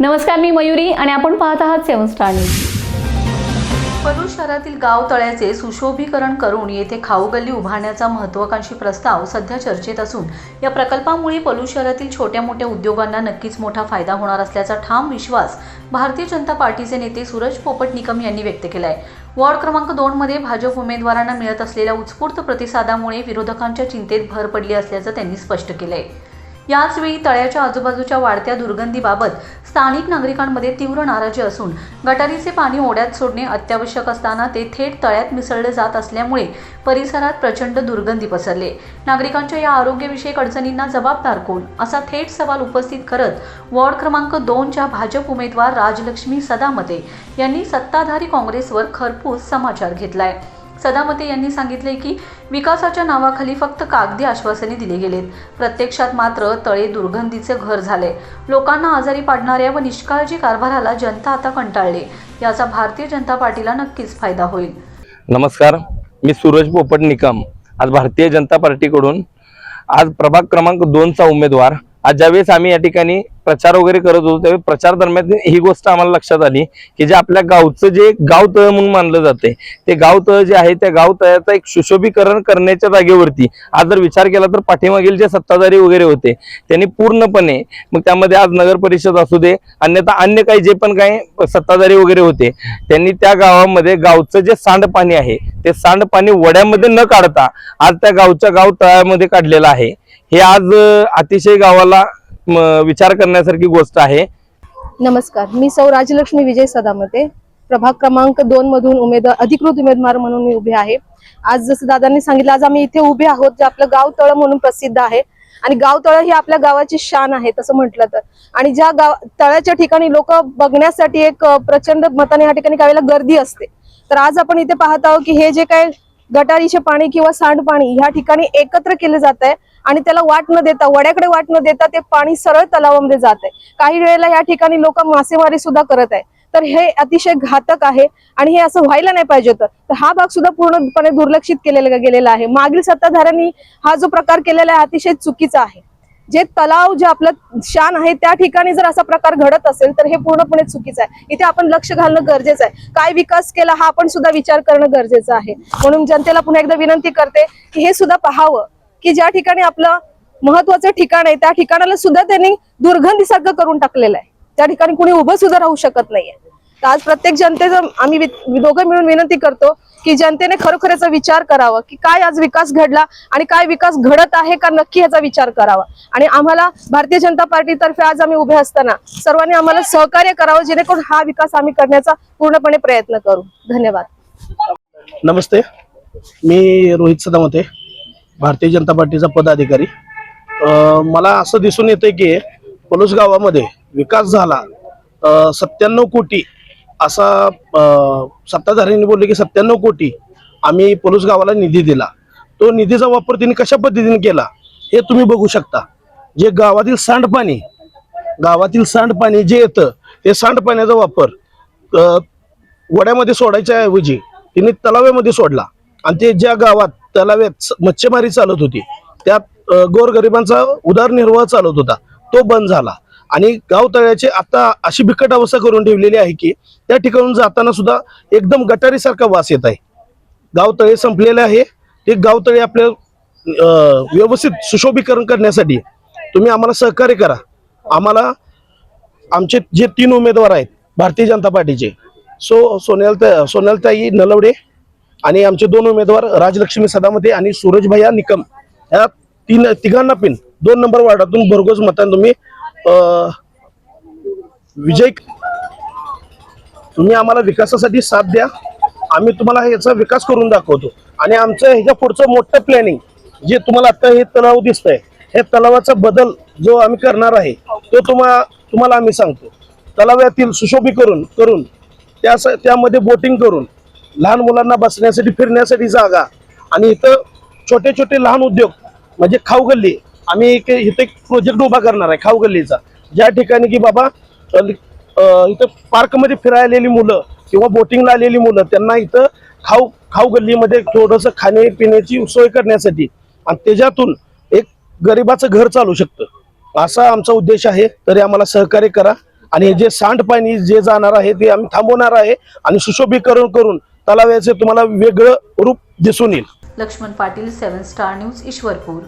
नमस्कार मी मयुरी आणि आपण पाहत आहात सेवन स्टार न्यूज. पलूर शहरातील गाव तळ्याचे सुशोभीकरण करून येथे खाऊ गल्ली उभारण्याचा महत्वाकांक्षी प्रस्ताव सध्या चर्चेत असून या प्रकल्पामुळे पलूस शहरातील छोट्या मोठ्या उद्योगांना नक्कीच मोठा फायदा होणार असल्याचा ठाम विश्वास भारतीय जनता पार्टीचे नेते सूरज पोपट निकम यांनी व्यक्त केला आहे वॉर्ड क्रमांक दोनमध्ये भाजप उमेदवारांना मिळत असलेल्या उत्स्फूर्त प्रतिसादामुळे विरोधकांच्या चिंतेत भर पडली असल्याचं त्यांनी स्पष्ट केलं आहे याचवेळी तळ्याच्या आजूबाजूच्या वाढत्या दुर्गंधीबाबत स्थानिक नागरिकांमध्ये तीव्र नाराजी असून गटारीचे पाणी ओढ्यात सोडणे अत्यावश्यक असताना ते थेट तळ्यात मिसळले जात असल्यामुळे परिसरात प्रचंड दुर्गंधी पसरले. नागरिकांच्या या आरोग्यविषयक अडचणींना जबाबदार कोण? असा थेट सवाल उपस्थित करत वॉर्ड क्रमांक दोनच्या भाजप उमेदवार राजलक्ष्मी सदामते यांनी सत्ताधारी काँग्रेसवर खरपूस समाचार घेतलाय. सदामते यांनी सांगितले की विकासाच्या नावाखाली फक्त कागदी आश्वासने दिली गेलेत. प्रत्यक्षात मात्र तळे दुर्गंधीचे घर झाले. लोकांना आजारी पाडणाऱ्या व निष्काळजी कारभाराला जनता आता कंटाळली. याचा भारतीय जनता पार्टीला नक्कीच फायदा होईल. नमस्कार. मी सूरज पोपट निकम. आज भारतीय जनता पार्टीकडून आज प्रभाग क्रमांक दोनचा उमेदवार आज ज्यावेळेस आम्ही या ठिकाणी प्रचार वगैरे करत होतो त्यावेळी प्रचार दरम्यान ही गोष्ट आम्हाला लक्षात आली की जे आपल्या गावचं जे गाव तळ म्हणून मानलं जाते ते गाव तळ जे आहे त्या गाव तळ्याचं एक सुशोभीकरण करण्याच्या जागेवरती आज जर विचार केला तर पाठीमागील जे सत्ताधारी वगैरे होते त्यांनी पूर्णपणे मग त्यामध्ये आज नगर परिषद असू दे अन्यथा अन्य काही जे पण काही सत्ताधारी वगैरे होते त्यांनी त्या गावामध्ये गावचं जे सांडपाणी आहे ते सांडपाणी वड्यामध्ये न काढता आज त्या गावच्या गाव तळ्यामध्ये काढलेलं आहे. हे आज अतिशय गावाला विचार करण्यासारखी गोष्ट आहे. नमस्कार मी सौ राजलक्ष्मी विजय सदामते. प्रभाग क्रमांक दोन मधून उमेदवार अधिकृत उमेदवार म्हणून मी उभे आहे. आज जसं दादांनी सांगितलं आज आम्ही इथे उभे आहोत जे आपलं गाव तळ म्हणून प्रसिद्ध आहे. आणि गाव तळ ही आपल्या गावाची शान आहे तसं म्हटलं तर. आणि ज्या गाव तळ्याच्या ठिकाणी लोक बघण्यासाठी एक प्रचंड मताने या ठिकाणी काही गर्दी असते. तर आज आपण इथे पाहत आहोत की हे जे काय गटारीचे पाणी किंवा सांडपाणी ह्या ठिकाणी एकत्र केले जात आहे आणि त्याला वाट न देता वड्याकडे वाट न देता ते पाणी सरळ तलावामध्ये जात आहे काही वेळेला या ठिकाणी लोक मासेमारी सुद्धा करत आहे तर हे अतिशय घातक आहे आणि हे असं व्हायला नाही पाहिजे होतं. तर हा भाग सुद्धा पूर्णपणे दुर्लक्षित केलेला गेलेला आहे. मागील सत्ताधाऱ्यांनी हा जो प्रकार केलेला आहे अतिशय चुकीचा आहे. जे तलाव जे आपलं शान आहे त्या ठिकाणी जर असा प्रकार घडत असेल तर हे पूर्णपणे चुकीचं आहे. इथे आपण लक्ष घालणं गरजेचं आहे. काय विकास केला हा आपण सुद्धा विचार करणं गरजेचं आहे. म्हणून जनतेला पुन्हा एकदा विनंती करते की हे सुद्धा पाहावं. की ज्या ठिकाणी आपलं महत्वाचं ठिकाण आहे त्या ठिकाणाला सुद्धा त्यांनी दुर्गंधीसारखं करून टाकलेलं आहे. त्या ठिकाणी कुणी उभं सुद्धा राहू शकत नाहीये. तर आज प्रत्येक जनतेचं आम्ही दोघं मिळून विनंती करतो की जनतेने खरोखर विचार करावा की काय आज विकास घडला आणि काय विकास घडत आहे का नक्की याचा विचार करावा. आणि आम्हाला भारतीय जनता पार्टीतर्फे आज आम्ही उभे असताना सर्वांनी आम्हाला सहकार्य करावं जेणेकरून हा विकास आम्ही करण्याचा पूर्णपणे प्रयत्न करू. धन्यवाद. नमस्ते. मी रोहित सदामते. भारतीय जनता पार्टीचा पदाधिकारी. मला असं दिसून येतंय की पलूस गावामध्ये विकास झाला सत्त्याण्णव कोटी असा सत्ताधाऱ्यांनी बोलले की सत्त्याण्णव कोटी आम्ही पलूस गावाला निधी दिला. तो निधीचा वापर त्यांनी कशा पद्धतीने केला हे तुम्ही बघू शकता. जे गावातील सांडपाणी गावातील सांडपाणी जे येतं ते सांडपाण्याचा वापर वड्यामध्ये सोडायच्या ऐवजी तिने तलाव्यामध्ये सोडला. आणि ते ज्या गावात तलाव्यात मच्छीमारी चालत होती. त्यात गोरगरिबांचा उदरनिर्वाह चालत होता. तो बंद झाला. आणि गाव तळ्याचे आता अशी बिकट अवस्था करून ठेवलेली आहे की त्या ठिकाणून जाताना सुद्धा एकदम गटारीसारखा वास येत आहे. गाव तळे संपलेले आहे. ते गाव तळे आपल्या व्यवस्थित सुशोभीकरण करण्यासाठी तुम्ही आम्हाला सहकार्य करा. आम्हाला आमचे जे तीन उमेदवार आहेत भारतीय जनता पार्टीचे. सो सोन्याल सोन्यालताई नलवडे आणि आमचे दोन उमेदवार राजलक्ष्मी सदामते आणि सूरज भैया निकम. या तीन तिघांना पिन. दोन नंबर वार्डातून भरघोस मतान तुम्ही विजय तुम्ही आम्हाला विकासासाठी साथ द्या. आम्ही तुम्हाला याचा विकास करून दाखवतो. आणि आमचं ह्याच्या पुढचं मोठं प्लॅनिंग जे तुम्हाला आता हे तलाव दिसतंय हे तलावाचा बदल जो आम्ही करणार आहे तो तुम्हा तुम्हाला आम्ही सांगतो. तलावातील सुशोभीकरण करून त्या त्यामध्ये बोटिंग करून लहान मुलांना बसण्यासाठी फिरण्यासाठी जागा. आणि इथं छोटे छोटे लहान उद्योग म्हणजे खाऊ गल्ली. आम्ही एक इथे एक प्रोजेक्ट उभा करणार आहे खाऊ गल्लीचा. ज्या ठिकाणी की बाबा इथं पार्कमध्ये फिरायलेली मुलं किंवा बोटिंगला आलेली मुलं त्यांना इथं खाऊ खाऊ गल्लीमध्ये थोडंसं खाण्यापिण्याची सोय करण्यासाठी आणि त्याच्यातून एक गरिबाचं घर चालू शकतं. असा आमचा उद्देश आहे. तरी आम्हाला सहकार्य करा. आणि जे सांडपाणी जे जाणार आहे ते आम्ही थांबवणार आहे. आणि सुशोभीकरण करून तलाव्याचे तुम्हाला वेगळं रूप दिसून येईल. Laxman Patil seven star news Ishwarpur.